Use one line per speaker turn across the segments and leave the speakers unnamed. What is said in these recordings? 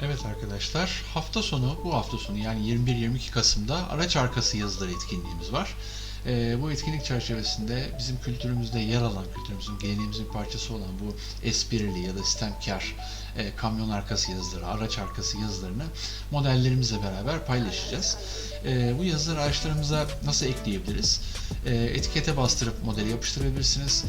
Evet arkadaşlar hafta sonu bu hafta sonu yani 21-22 Kasım'da araç arkası yazıları etkinliğimiz var. Ee, bu etkinlik çerçevesinde bizim kültürümüzde yer alan, kültürümüzün, geleneğimizin parçası olan bu esprili ya da sistemkar e, kamyon arkası yazıları, araç arkası yazılarını modellerimizle beraber paylaşacağız. Ee, bu yazıları araçlarımıza nasıl ekleyebiliriz? Ee, etikete bastırıp modeli yapıştırabilirsiniz.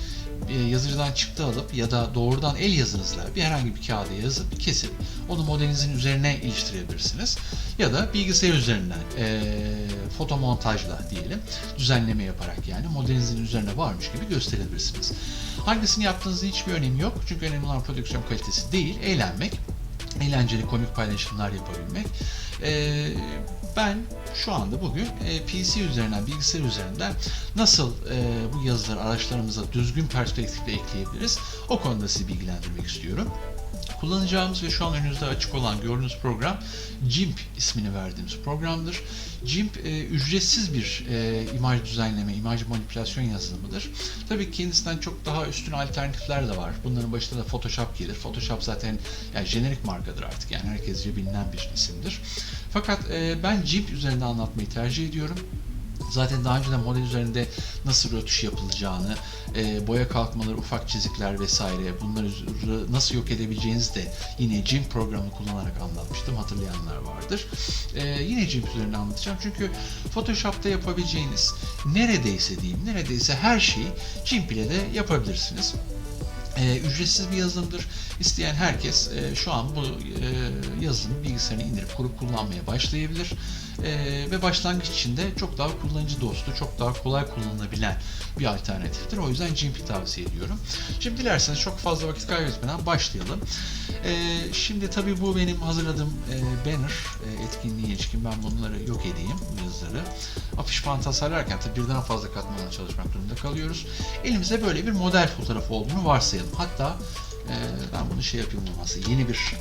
E, yazıcıdan çıktı alıp ya da doğrudan el yazınızla bir herhangi bir kağıda yazıp kesip onu modelinizin üzerine iliştirebilirsiniz. Ya da bilgisayar üzerinden e, foto montajla diyelim düzenleme yaparak yani modelinizin üzerine varmış gibi gösterebilirsiniz. Hangisini yaptığınızın hiçbir önemi yok. Çünkü önemli olan prodüksiyon kalitesi değil, eğlenmek eğlenceli komik paylaşımlar yapabilmek. Ee, ben şu anda bugün e, PC üzerinden, bilgisayar üzerinden nasıl e, bu yazıları araçlarımıza düzgün perspektifle ekleyebiliriz o konuda sizi bilgilendirmek istiyorum. Kullanacağımız ve şu an önünüzde açık olan gördüğünüz program GIMP ismini verdiğimiz programdır. GIMP e, ücretsiz bir e, imaj düzenleme, imaj manipülasyon yazılımıdır. Tabii kendisinden çok daha üstün alternatifler de var. Bunların başında da Photoshop gelir. Photoshop zaten yani jenerik markadır artık. Yani herkesce bilinen bir isimdir. Fakat e, ben GIMP üzerinde anlatmayı tercih ediyorum. Zaten daha önceden model üzerinde nasıl rötuş yapılacağını, e, boya kalkmaları, ufak çizikler vesaire bunları nasıl yok edebileceğinizi de yine GIMP programı kullanarak anlatmıştım. Hatırlayanlar vardır. E, yine GIMP üzerinde anlatacağım. Çünkü Photoshop'ta yapabileceğiniz neredeyse diyeyim, neredeyse her şeyi GIMP ile de yapabilirsiniz. E, ücretsiz bir yazılımdır. İsteyen herkes e, şu an bu e, yazılımı bilgisayarına indirip kurup kullanmaya başlayabilir. E, ve başlangıç için de çok daha kullanıcı dostu, çok daha kolay kullanılabilen bir alternatiftir. O yüzden GIMP'i tavsiye ediyorum. Şimdi dilerseniz çok fazla vakit kaybetmeden başlayalım. E, şimdi tabii bu benim hazırladığım e, banner e, etkinliğe ilişkin ben bunları yok edeyim bu yazıları. Afiş pant tasarlarken tabii birden fazla katmanla çalışmak durumunda kalıyoruz. Elimizde böyle bir model fotoğrafı olduğunu varsayalım. Hatta e, ben bunu şey yapayım olmazsa yeni bir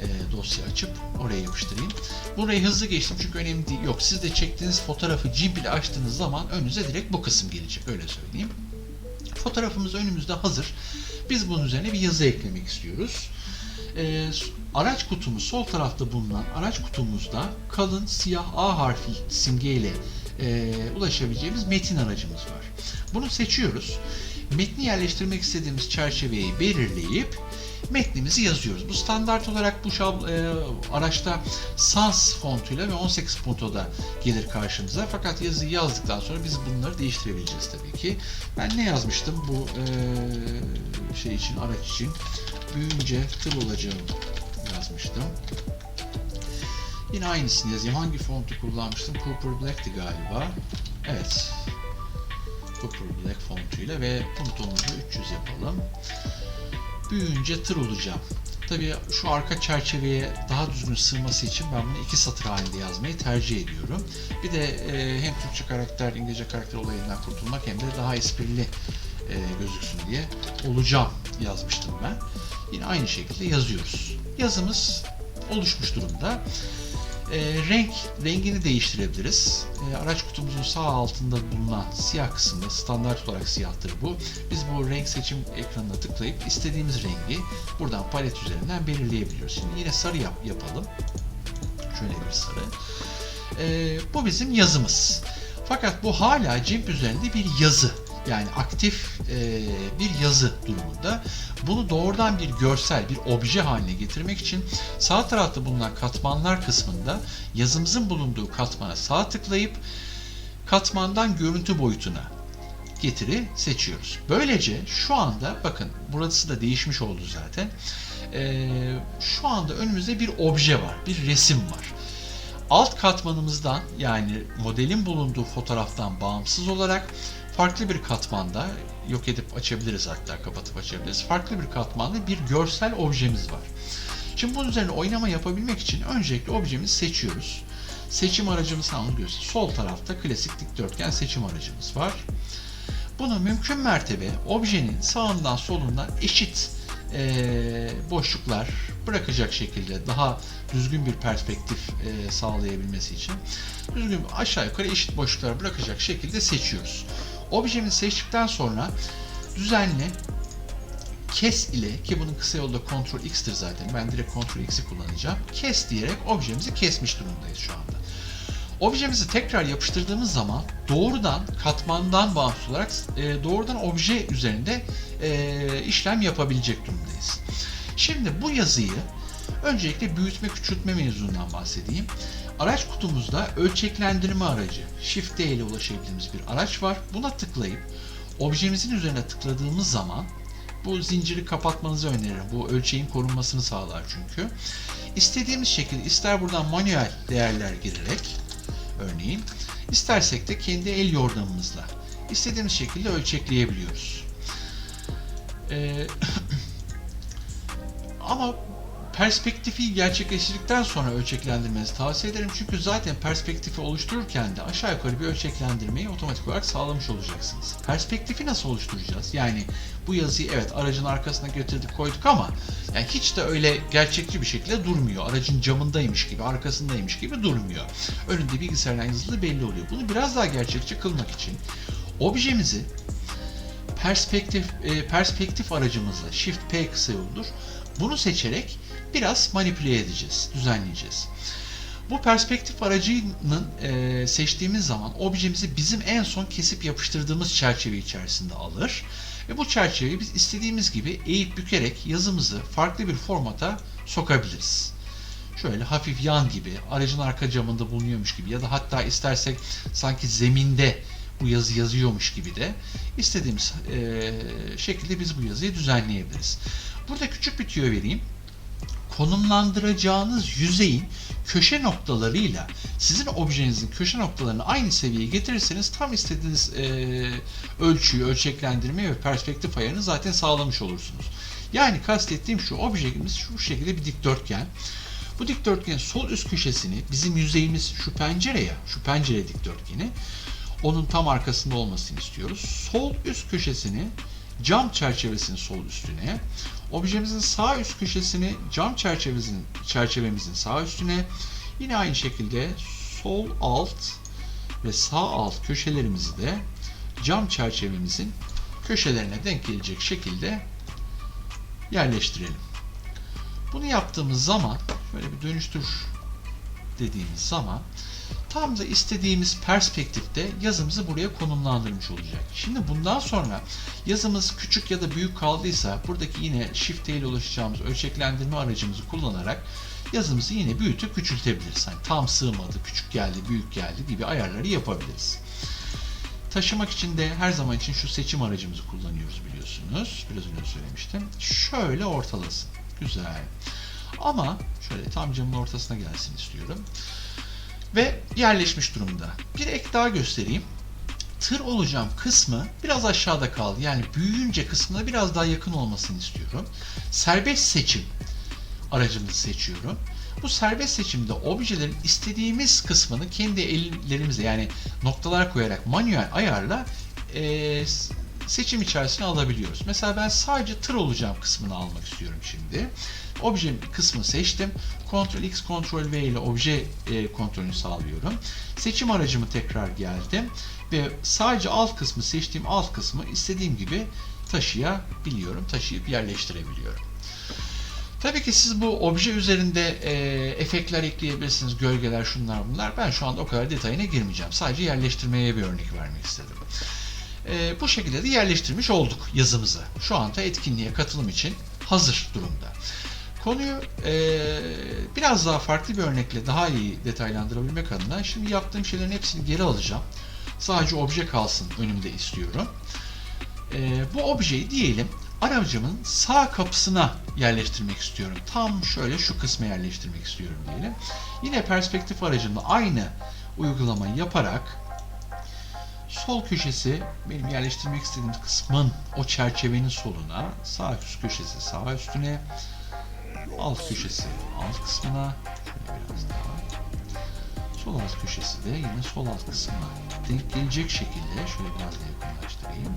e, dosya açıp oraya yapıştırayım. Burayı hızlı geçtim çünkü önemli değil. Yok siz de çektiğiniz fotoğrafı GIMP ile açtığınız zaman önünüze direkt bu kısım gelecek öyle söyleyeyim. Fotoğrafımız önümüzde hazır. Biz bunun üzerine bir yazı eklemek istiyoruz. E, araç kutumuz sol tarafta bulunan araç kutumuzda kalın siyah A harfi simgeyle e, ulaşabileceğimiz metin aracımız var. Bunu seçiyoruz. Metni yerleştirmek istediğimiz çerçeveyi belirleyip metnimizi yazıyoruz. Bu standart olarak bu şab, e, araçta sans fontuyla ve 18 puntoda gelir karşımıza. Fakat yazıyı yazdıktan sonra biz bunları değiştirebileceğiz tabii ki. Ben ne yazmıştım bu e, şey için, araç için? Büyüyünce tır olacağım yazmıştım. Yine aynısını yazayım. Hangi fontu kullanmıştım? Cooper Black'ti galiba. Evet. Cooper Black fontuyla ve puntomuzu 300 yapalım. Büyüyünce tır olacağım. Tabii şu arka çerçeveye daha düzgün sığması için ben bunu iki satır halinde yazmayı tercih ediyorum. Bir de e, hem Türkçe karakter, İngilizce karakter olayından kurtulmak hem de daha esprili e, gözüksün diye olacağım yazmıştım ben. Yine aynı şekilde yazıyoruz. Yazımız oluşmuş durumda. E, renk rengini değiştirebiliriz. E, araç kutumuzun sağ altında bulunan siyah kısımda standart olarak siyahtır bu. Biz bu renk seçim ekranına tıklayıp istediğimiz rengi buradan palet üzerinden belirleyebiliyoruz. Şimdi yine sarı yap, yapalım. Şöyle bir sarı. E, bu bizim yazımız. Fakat bu hala GIMP üzerinde bir yazı yani aktif e, bir yazı durumunda. Bunu doğrudan bir görsel, bir obje haline getirmek için sağ tarafta bulunan katmanlar kısmında yazımızın bulunduğu katmana sağ tıklayıp katmandan görüntü boyutuna getiri seçiyoruz. Böylece şu anda bakın burası da değişmiş oldu zaten. E, şu anda önümüzde bir obje var, bir resim var alt katmanımızdan yani modelin bulunduğu fotoğraftan bağımsız olarak farklı bir katmanda yok edip açabiliriz hatta kapatıp açabiliriz. Farklı bir katmanda bir görsel objemiz var. Şimdi bunun üzerine oynama yapabilmek için öncelikle objemizi seçiyoruz. Seçim aracımız hangi? Sol tarafta klasik dikdörtgen seçim aracımız var. Bunu mümkün mertebe objenin sağından solundan eşit e, boşluklar bırakacak şekilde daha düzgün bir perspektif e, sağlayabilmesi için düzgün aşağı yukarı eşit boşluklar bırakacak şekilde seçiyoruz. Objemizi seçtikten sonra düzenli kes ile ki bunun kısa yolda Ctrl X'tir zaten. Ben direkt Ctrl X'i kullanacağım. Kes diyerek objemizi kesmiş durumdayız şu anda. Objemizi tekrar yapıştırdığımız zaman doğrudan katmandan bağımsız olarak e, doğrudan obje üzerinde e, işlem yapabilecek durumdayız. Şimdi bu yazıyı öncelikle büyütme küçültme mevzundan bahsedeyim. Araç kutumuzda ölçeklendirme aracı Shift D ile ulaşabildiğimiz bir araç var. Buna tıklayıp objemizin üzerine tıkladığımız zaman bu zinciri kapatmanızı öneririm. Bu ölçeğin korunmasını sağlar çünkü. İstediğimiz şekilde ister buradan manuel değerler girerek örneğin istersek de kendi el yordamımızla istediğimiz şekilde ölçekleyebiliyoruz. Ee, ama perspektifi gerçekleştirdikten sonra ölçeklendirmenizi tavsiye ederim. Çünkü zaten perspektifi oluştururken de aşağı yukarı bir ölçeklendirmeyi otomatik olarak sağlamış olacaksınız. Perspektifi nasıl oluşturacağız? Yani bu yazıyı evet aracın arkasına getirdik koyduk ama yani hiç de öyle gerçekçi bir şekilde durmuyor. Aracın camındaymış gibi, arkasındaymış gibi durmuyor. Önünde bilgisayardan yazılı belli oluyor. Bunu biraz daha gerçekçi kılmak için objemizi perspektif e, perspektif aracımızla Shift P kısa yoldur. Bunu seçerek biraz manipüle edeceğiz, düzenleyeceğiz. Bu perspektif aracının e, seçtiğimiz zaman objemizi bizim en son kesip yapıştırdığımız çerçeve içerisinde alır. Ve bu çerçeveyi biz istediğimiz gibi eğip bükerek yazımızı farklı bir formata sokabiliriz. Şöyle hafif yan gibi, aracın arka camında bulunuyormuş gibi ya da hatta istersek sanki zeminde bu yazı yazıyormuş gibi de istediğimiz e, şekilde biz bu yazıyı düzenleyebiliriz. Burada küçük bir tüyo vereyim. Konumlandıracağınız yüzeyin köşe noktalarıyla sizin objenizin köşe noktalarını aynı seviyeye getirirseniz tam istediğiniz e, ölçüyü, ölçeklendirmeyi ve perspektif ayarını zaten sağlamış olursunuz. Yani kastettiğim şu objemiz şu şekilde bir dikdörtgen. Bu dikdörtgenin sol üst köşesini bizim yüzeyimiz şu pencere ya, şu pencere dikdörtgeni onun tam arkasında olmasını istiyoruz. Sol üst köşesini cam çerçevesinin sol üstüne, objemizin sağ üst köşesini cam çerçevemizin çerçevemizin sağ üstüne, yine aynı şekilde sol alt ve sağ alt köşelerimizi de cam çerçevemizin köşelerine denk gelecek şekilde yerleştirelim. Bunu yaptığımız zaman şöyle bir dönüştür dediğimiz zaman tam da istediğimiz perspektifte yazımızı buraya konumlandırmış olacak. Şimdi bundan sonra yazımız küçük ya da büyük kaldıysa buradaki yine Shift ile ulaşacağımız ölçeklendirme aracımızı kullanarak yazımızı yine büyütüp küçültebiliriz. Yani tam sığmadı, küçük geldi, büyük geldi gibi ayarları yapabiliriz. Taşımak için de her zaman için şu seçim aracımızı kullanıyoruz biliyorsunuz. Biraz önce söylemiştim. Şöyle ortalasın. Güzel. Ama şöyle tam camın ortasına gelsin istiyorum ve yerleşmiş durumda. Bir ek daha göstereyim. Tır olacağım kısmı biraz aşağıda kaldı. Yani büyüyünce kısmına biraz daha yakın olmasını istiyorum. Serbest seçim aracımızı seçiyorum. Bu serbest seçimde objelerin istediğimiz kısmını kendi ellerimizle yani noktalar koyarak manuel ayarla e, seçim içerisine alabiliyoruz. Mesela ben sadece tır olacağım kısmını almak istiyorum şimdi. Obje kısmı seçtim. Ctrl X, Ctrl V ile obje e, kontrolünü sağlıyorum. Seçim aracımı tekrar geldim ve sadece alt kısmı seçtiğim alt kısmı istediğim gibi taşıyabiliyorum, taşıyıp yerleştirebiliyorum. Tabii ki siz bu obje üzerinde e, efektler ekleyebilirsiniz, gölgeler, şunlar bunlar. Ben şu anda o kadar detayına girmeyeceğim. Sadece yerleştirmeye bir örnek vermek istedim. E, bu şekilde de yerleştirmiş olduk yazımızı. Şu anda etkinliğe katılım için hazır durumda. Konuyu e, biraz daha farklı bir örnekle daha iyi detaylandırabilmek adına şimdi yaptığım şeylerin hepsini geri alacağım. Sadece obje kalsın önümde istiyorum. E, bu objeyi diyelim aracımın sağ kapısına yerleştirmek istiyorum. Tam şöyle şu kısma yerleştirmek istiyorum diyelim. Yine perspektif aracımla aynı uygulamayı yaparak sol köşesi benim yerleştirmek istediğim kısmın o çerçevenin soluna, sağ üst köşesi sağ üstüne, alt köşesi alt kısmına, şöyle biraz daha. Sol alt köşesi de yine sol alt kısmına denk gelecek şekilde şöyle biraz da yakınlaştırayım.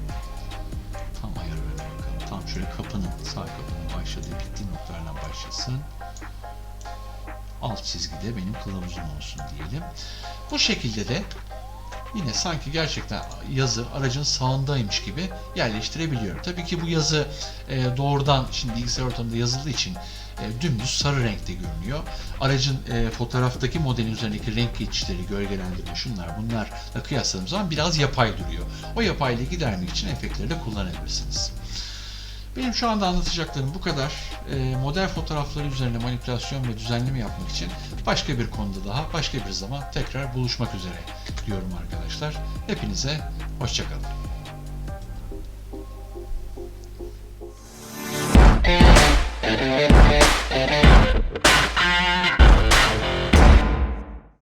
Tam ayar vermeye bakalım. Tam şöyle kapının, sağ kapının başladığı bittiği noktalardan başlasın. Alt çizgide benim kılavuzum olsun diyelim. Bu şekilde de yine sanki gerçekten yazı aracın sağındaymış gibi yerleştirebiliyorum. Tabii ki bu yazı e, doğrudan şimdi bilgisayar ortamında yazıldığı için e, dümdüz sarı renkte görünüyor. Aracın e, fotoğraftaki modelin üzerindeki renk geçişleri, gölgelendirme, şunlar bunlarla kıyasladığımız zaman biraz yapay duruyor. O yapaylığı gidermek için efektleri de kullanabilirsiniz. Benim şu anda anlatacaklarım bu kadar. E, model fotoğrafları üzerine manipülasyon ve düzenleme yapmak için başka bir konuda daha, başka bir zaman tekrar buluşmak üzere diyorum arkadaşlar. Hepinize hoşçakalın.
Thank.